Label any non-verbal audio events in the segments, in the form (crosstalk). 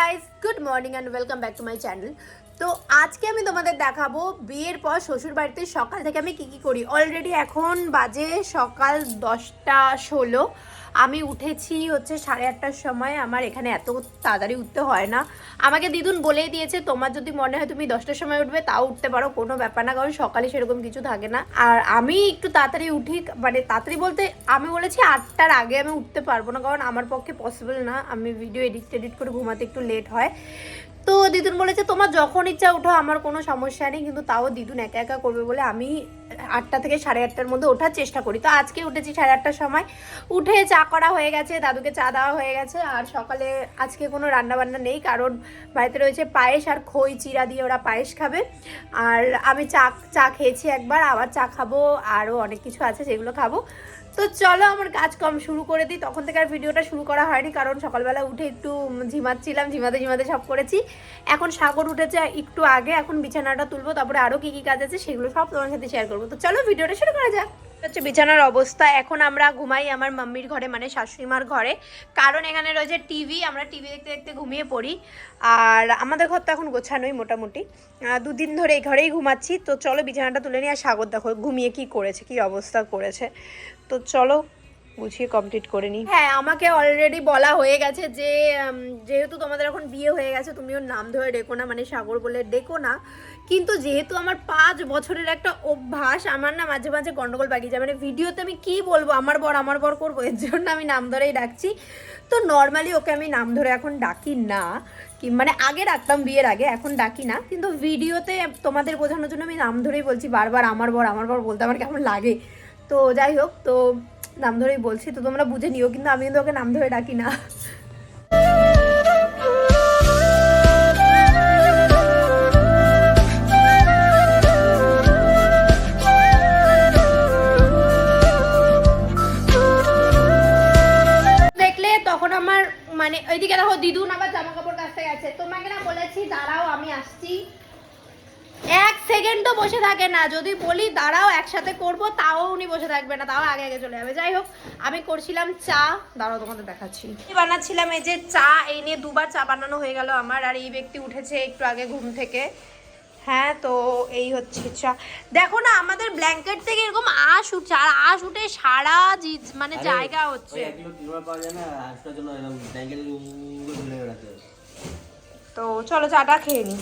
Guys good morning and welcome back to my channel তো আজকে আমি তোমাদের দেখাবো বিয়ের পর শ্বশুর বাড়িতে সকাল থেকে আমি কি কি করি। অলরেডি এখন বাজে সকাল দশটা ষোলো। আমি উঠেছি হচ্ছে সাড়ে আটটার সময়, আমার এখানে এত তাড়াতাড়ি উঠতে হয় না। আমাকে দিদুন বলেই দিয়েছে, তোমার যদি মনে হয় তুমি দশটার সময় উঠবে, তাও উঠতে পারো, কোনো ব্যাপার না, কারণ সকালে সেরকম কিছু থাকে না। আর আমি একটু তাড়াতাড়ি উঠি মানে তাড়াতাড়ি বলতে আমি বলেছি আটটার আগে আমি উঠতে পারব না, কারণ আমার পক্ষে পসিবল না। আমি ভিডিও এডিট টেডিট করে ঘুমাতে একটু লেট হয়। তো দিদুন বলেছে, তোমার যখন ইচ্ছা ওঠো, আমার কোনো সমস্যা নেই, কিন্তু তাও দিদুন একা একা করবে বলে আমি আটটা থেকে সাড়ে আটটার মধ্যে ওঠার চেষ্টা করি। তো আজকে উঠেছি সাড়ে আটটার সময়, উঠে চা করা হয়ে গেছে, দাদুকে চা দেওয়া হয়ে গেছে, আর সকালে আজকে কোনো রান্না বান্না নেই, কারণ বাড়িতে রয়েছে পায়েস আর খই চিরা দিয়ে ওরা পায়েস খাবে। আর আমি চা চা খেয়েছি একবার, আবার চা খাব, আরও অনেক কিছু আছে সেগুলো খাব। তো চলো আমার কাজ কম শুরু করে দিই। তখন থেকে আর ভিডিওটা শুরু করা হয়নি, কারণ সকালবেলা উঠে একটু ঝিমাচ্ছিলাম, ঝিমাতে ঝিমাতে সব করেছি। এখন সাগর উঠেছে একটু আগে, এখন বিছানাটা তুলবো, তারপরে আরও কী কী কাজ আছে সেগুলো সব তোমার সাথে শেয়ার করব। তো চলো ভিডিওটা শুরু করা যাক। হচ্ছে বিছানার অবস্থা। এখন আমরা ঘুমাই আমার মাম্মির ঘরে মানে শাশুড়িমার ঘরে। কারণ এখানে রয়েছে টিভি, আমরা টিভি দেখতে দেখতে ঘুমিয়ে পড়ি। আর আমাদের ঘর তো এখন গোছানোই মোটামুটি। দুদিন ধরে এই ঘরেই ঘুমাচ্ছি। তো চলো বিছানাটা তুলে নিয়ে আর স্বাগত দেখো, ঘুমিয়ে কি করেছে, কি অবস্থা করেছে। তো চলো গুছিয়ে কমপ্লিট করে নিই হ্যাঁ আমাকে অলরেডি বলা হয়ে গেছে যে যেহেতু তোমাদের এখন বিয়ে হয়ে গেছে তুমি ওর নাম ধরে ডেকো না মানে সাগর বলে ডেকো না। কিন্তু যেহেতু আমার পাঁচ বছরের একটা অভ্যাস, আমার না মাঝে মাঝে গন্ডগোল বাগিয়ে যায়। মানে ভিডিওতে আমি কি বলব? আমার বর আমার বর করব? এর জন্য আমি নাম ধরেই ডাকছি। তো নর্মালি ওকে আমি নাম ধরে এখন ডাকি না। কি মানে আগে ডাকতাম, বিয়ের আগে, এখন ডাকি না। কিন্তু ভিডিওতে তোমাদের বোঝানোর জন্য আমি নাম ধরেই বলছি বারবার, আমার বর আমার বর বলতে আমার কেমন লাগে। তো যাই হোক, তো নাম ধরেই বলছি, তো তোমরা বুঝে নিও, কিন্তু আমি কিন্তু ওকে নাম ধরে ডাকি না। সেকেন্ডও বসে থাকে না। যদি বলি দাঁড়াও একসাথে করব তাও উনি বসে থাকবে না তাও আগে আগে চলে যাবে। যাই হোক আমি করছিলাম চা। দাঁড়াও তোমাদের দেখাচ্ছি। বানাচ্ছিলাম এই যে চা এই নিয়ে দুবার চা বানানো হয়ে গেল আমার আর এই ব্যক্তি উঠেছে একটু আগে ঘুম থেকে। হ্যাঁ তো এই হচ্ছে চা। দেখো না আমাদের ব্ল্যাঙ্কেট থেকে এরকম আশ উঠছে আর আশ উঠে সারা জি- মানে জায়গা হচ্ছে। তো চলো চাটা খেয়ে নিই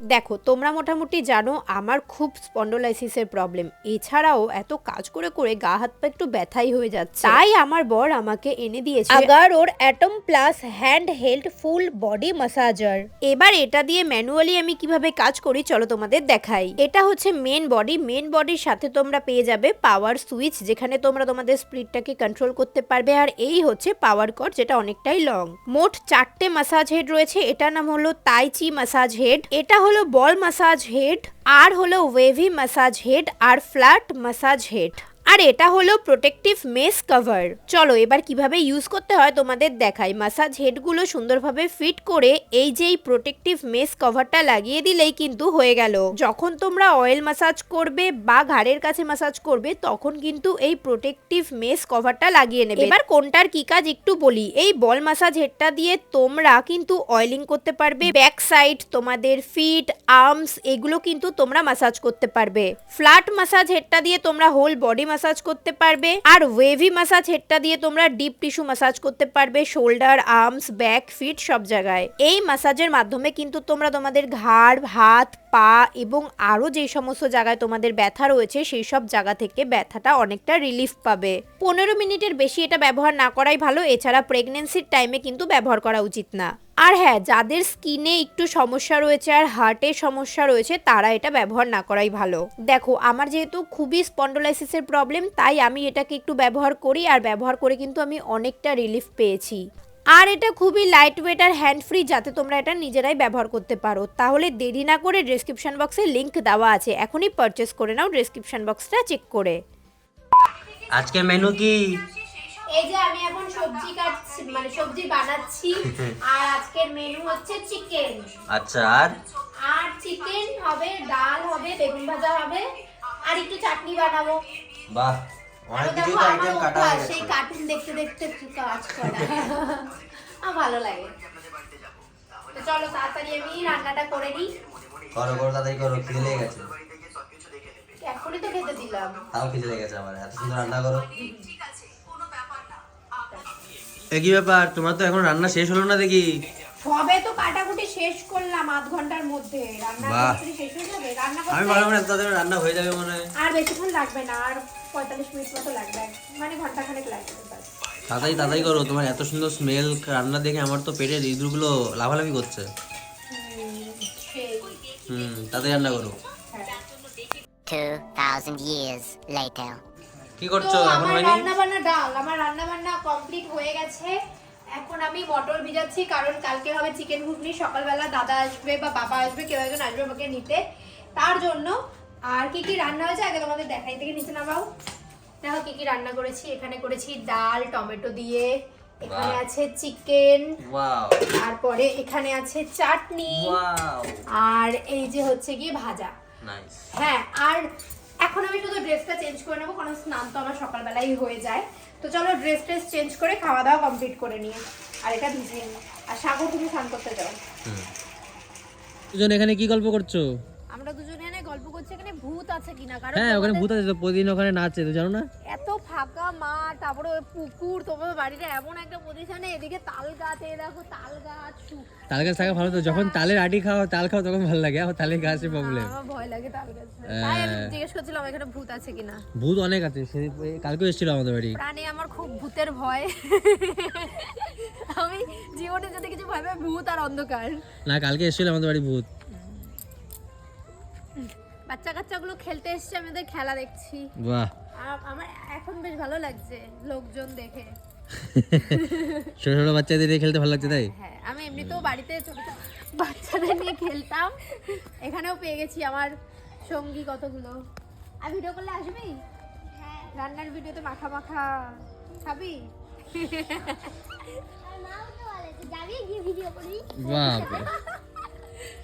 দেখো তোমরা মোটামুটি জানো আমার খুব স্পন্ডোলাইসিসের প্রবলেম। এছাড়াও এত কাজ করে করে গা হাত পা একটু ব্যথাই হয়ে যাচ্ছে। তাই আমার বর আমাকে এনে দিয়েছে Agaro atom plus hand held full body massager. এবার এটা দিয়ে ম্যানুয়ালি আমি কীভাবে কাজ করি চলো তোমাদের দেখাই। এটা হচ্ছে মেন বডি মেন বডির সাথে তোমরা পেয়ে যাবে পাওয়ার সুইচ যেখানে তোমরা তোমাদের স্পিডটাকে কন্ট্রোল করতে পারবে আর এই হচ্ছে পাওয়ার কট যেটা অনেকটাই লং মোট চারটে মাসাজ হেড রয়েছে এটা নাম হলো তাইচি মাসাজ হেড এটা হলো বল মাসাজ হেড আর হলো ওয়েভি মাসাজ হেড আর ফ্ল্যাট মাসাজ হেড আর এটা হলো প্রোটেক্টিভ মেস কভার চলো, এবার কীভাবে ইউজ করতে হয় তোমাদের দেখাই। মাসাজ হেডগুলো সুন্দরভাবে ফিট করে এই যে এই প্রোটেক্টিভ মেস কভারটা লাগিয়ে দিলেই কিন্তু হয়ে গেল। যখন তোমরা অয়েল মাসাজ করবে বা ঘাড়ের কাছে মাসাজ করবে, তখন কিন্তু এই প্রোটেক্টিভ মেস কভারটা লাগিয়ে নেবে। এবার কোনটার কি কাজ একটু বলি। এই বল মাসাজ হেডটা দিয়ে তোমরা কিন্তু অয়েলিং করতে পারবে। ব্যাক সাইড তোমাদের ফিট আর্মস এগুলো কিন্তু তোমরা মাসাজ করতে পারবে। ফ্ল্যাট মাসাজ হেডটা দিয়ে তোমরা হোল বডি মাসাজ করতে পারবে। আর ওয়েভি মাসাজ হেডটা দিয়ে তোমরা ডিপ টিস্যু মাসাজ করতে পারবে শোল্ডার আর্মস ব্যাক ফিট সব জায়গায়। এই মাসাজের মাধ্যমে কিন্তু তোমরা তোমাদের ঘাড়, হাত, পা এবং আরও যে সমস্ত জায়গায় তোমাদের ব্যথা রয়েছে, সেই সব জায়গা থেকে ব্যথাটা অনেকটা রিলিফ পাবে। পনেরো মিনিটের বেশি এটা ব্যবহার না করাই ভালো, এছাড়া প্রেগনেন্সির টাইমে কিন্তু ব্যবহার করা উচিত না। আর হ্যাঁ যাদের স্কিনে একটু সমস্যা রয়েছে আর হার্টের সমস্যা রয়েছে তারা এটা ব্যবহার না করাই ভালো। দেখো আমার যেহেতু খুবই স্পন্ডোলাইসিসের প্রবলেম তাই আমি এটাকে একটু ব্যবহার করি আর ব্যবহার করে কিন্তু আমি অনেকটা রিলিফ পেয়েছি। আর এটা খুবই লাইট ওয়েট আর হ্যান্ড ফ্রি যাতে তোমরা এটা নিজেরাই ব্যবহার করতে পারো। তাহলে দেরি না করে ডেসক্রিপশন বক্সে লিংক দেওয়া আছে। এখনই পারচেস করে নাও ডেসক্রিপশন বক্সটা চেক করে। আজকে মেনু কি? এই যে সবজি কাটছি মানে সবজি বানাচ্ছি। আর আজকের মেনু হচ্ছে চিকেন আচ্ছা আর? আর চিকেন হবে ডাল হবে বেগুন ভাজা হবে আর একটু চাটনি বানাবো। বাহ অনেক কিছু আইটেম কাটা হয়ে সেই কার্টুন দেখতে দেখতে কাজ করা। আমার ভালো লাগে। চলো তাড়াতাড়ি আমি রান্নাটা করে নিই। করো করো তাড়াতাড়ি করো খিদে লেগে গেছে। এখনই তো খেতে দিলাম। তাও খিদে লেগে গেছে আমার এত সুন্দর রান্না করো। একই ব্যাপার তোমার তো এখন রান্না শেষ হলো না দেখি। সবে তো কাটাকুটি শেষ করলাম আধ ঘণ্টার মধ্যে। রান্না বাহ। শেষ হয়ে যাবে? রান্না আমি ভাবলাম তাড়াতাড়ি রান্না হয়ে যাবে মনে হয়। আর বেশিক্ষণ লাগবে না আর পঁয়তাল্লিশ মিনিট মতো লাগবে। মানে ঘণ্টা খানেক লাগবে ব্যাস। তাড়াতাড়ি তাড়াতাড়ি করো তোমার এত সুন্দর স্মেল রান্না দেখে আমার তো পেটের ইঁদুরগুলো লাভালাভি করছে। হুম, সেই। হুম তাড়াতাড়ি রান্না করো। হ্যাঁ। 2,000 years later. কি করছ? এখন হয়নি? রান্না বান্না ডাল আমার রান্না বান্না কমপ্লিট হয়ে গেছে। এখন আমি মটর ভিজাচ্ছি কারণ কালকে হবে চিকেন ঘুগনি সকালবেলা দাদা আসবে বা বাবা আসবে কেউ একজন আসবে আমাকে নিতে। তার জন্য আর কি কি রান্না হয়েছে আগে তোমাদের দেখাই থেকে নিচে নামাও। দেখো কি কি রান্না করেছি এখানে করেছি ডাল টমেটো দিয়ে। এখানে আছে চিকেন তারপরে এখানে আছে চাটনি। আর এই যে হচ্ছে গিয়ে ভাজা। হ্যাঁ আর এখন আমি শুধু ড্রেসটা চেঞ্জ করে নেব কারণ স্নান তো আমার সকালবেলাই হয়ে যায়। তো চলো ড্রেস ট্রেস চেঞ্জ করে খাওয়া দাওয়া কমপ্লিট করে নিয়ে আর এটা ভিজিয়ে নিই। আর সাগর তুমি স্নান করতে যাও। দুজন এখানে কি গল্প করছ? আমরা দুজনে এখানে গল্প করছি এখানে ভূত আছে কিনা? কারণ হ্যাঁ ওখানে ভূত আছে তো প্রতিদিন ওখানে নাচে তো জানো না? এত ফাঁকা মাঠ তারপরে ওই পুকুর তোমার বাড়িটা এমন একটা পজিশনে এদিকে তাল গাছ এই দেখো তাল গাছ তাল গাছ থাকা ভালো তো যখন তালের আটি খাও তাল খাও তখন ভালো লাগে আমার তালের গাছে প্রবলেম আমার ভয় লাগে তাল গাছ তাই আমি জিজ্ঞেস করছিলাম এখানে ভূত আছে কিনা? ভূত অনেক আছে কালকে এসেছিল আমাদের বাড়ি। প্রাণে আমার খুব ভূতের ভয়। আমি জীবনে যদি কিছু ভয় পাই ভূত আর অন্ধকার। না কালকে এসেছিল আমাদের বাড়ি ভূত। বাচ্চা কাচ্চাগুলো খেলতে এসছে আমি ওদের খেলা দেখছি। বাহ। আমার এখন বেশ ভালো লাগছে লোকজন দেখে। (laughs) ছোট ছোট বাচ্চাদের নিয়ে খেলতে ভালো লাগছে তাই? হ্যাঁ আমি এমনিতেও বাড়িতে ছোট ছোট বাচ্চাদের নিয়ে খেলতাম। এখানেও পেয়ে গেছি আমার সঙ্গী কতগুলো। আর ভিডিও করলে আসবি? রান্নার ভিডিওতে মাখা মাখা খাবি? বাহ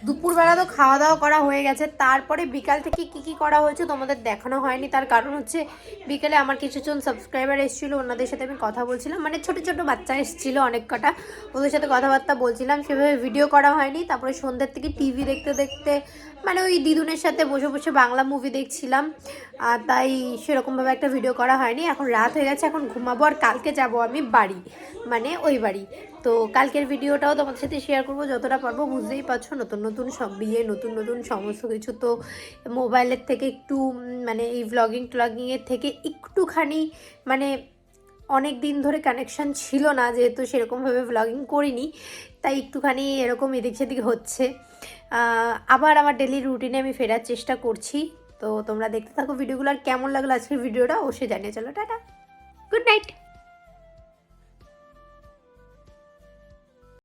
দুপুরবেলা তো খাওয়া দাওয়া করা হয়ে গেছে। তারপরে বিকাল থেকে কি কি করা হয়েছে তোমাদের দেখানো হয়নি। তার কারণ হচ্ছে বিকালে আমার কিছুজন সাবস্ক্রাইবার এসেছিল, ওনাদের সাথে আমি কথা বলছিলাম। মানে ছোট ছোট বাচ্চা এসেছিল অনেক কটা। ওদের সাথে কথাবার্তা বলছিলাম, সেভাবে ভিডিও করা হয়নি। তারপরে সন্ধ্যের থেকে টিভি দেখতে দেখতে মানে ওই দিদুনের সাথে বসে বসে বাংলা মুভি দেখছিলাম। আর তাই সেরকমভাবে একটা ভিডিও করা হয়নি। এখন রাত হয়ে গেছে, এখন ঘুমাবো আর কালকে যাব আমি বাড়ি। মানে ওই বাড়ি। তো কালকের ভিডিওটাও তোমাদের সাথে শেয়ার করব, যতটা পারব। বুঝতেই পারছ, নতুন নতুন সব বিয়ে, নতুন নতুন সমস্ত কিছু তো মোবাইলের থেকে একটু মানে এই ভ্লগিং ট্লগিংয়ের থেকে একটুখানি মানে অনেক দিন ধরে কানেকশান ছিল না, যেহেতু সেরকমভাবে ভ্লগিং করিনি, তাই একটুখানি এরকম এদিক সেদিক হচ্ছে। আবার আমার ডেলি রুটিনে আমি ফেরার চেষ্টা করছি। তো তোমরা দেখতে থাকো ভিডিওগুলো, আর কেমন লাগল আজকের ভিডিওটা, অবশ্যই জানিয়ে চলো, টাটা। Good night